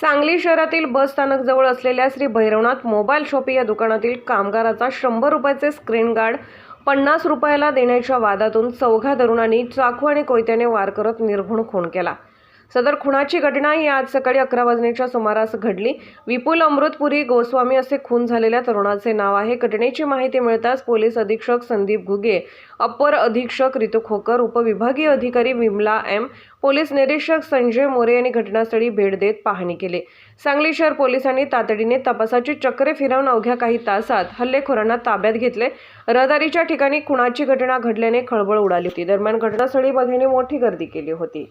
सांगली शहरातील बस स्थानकजवळ असलेल्या Shri Bhairavnath mobile shoppe या दुकानातील कामगाराचा शंभर रुपयाचे स्क्रीन गार्ड पन्नास रुपयाला देण्याच्या वादातून चौघा तरुणांनी चाकू आणि कोयत्याने वार करत निर्घुण खून केला. सदर खुणाची घटना ही आज सकाळी अकरा वाजण्याच्या सुमारास घडली. विपुल अमृतपुरी गोस्वामी असे खून झालेल्या तरुणाचे नाव आहे. घटनेची माहिती मिळताच पोलीस अधीक्षक संदीप घुगे अप्पर अधीक्षक रितू खोकर उपविभागीय अधिकारी विमला एम पोलीस निरीक्षक संजय मोरे यांनी घटनास्थळी भेट देत पाहणी केली. सांगली शहर पोलिसांनी तातडीने तपासाची चक्रे फिरवून अवघ्या काही तासात हल्लेखोरांना ताब्यात घेतले. रहदारीच्या ठिकाणी खुणाची घटना घडल्याने खळबळ उडाली होती. दरम्यान घटनास्थळी बघेने मोठी गर्दी केली होती.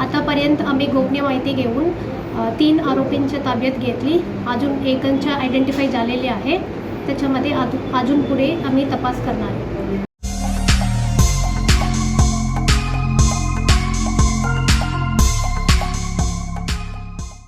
आतापर्यंत आम्ही गोपनीय माहिती घेऊन तीन आरोपींच्या ताब्यात घेतली. अजून एकांच्या आयडेंटिफाय झालेले आहे. त्याच्यामध्ये अजून अजून पुढे आम्ही तपास करणार आहे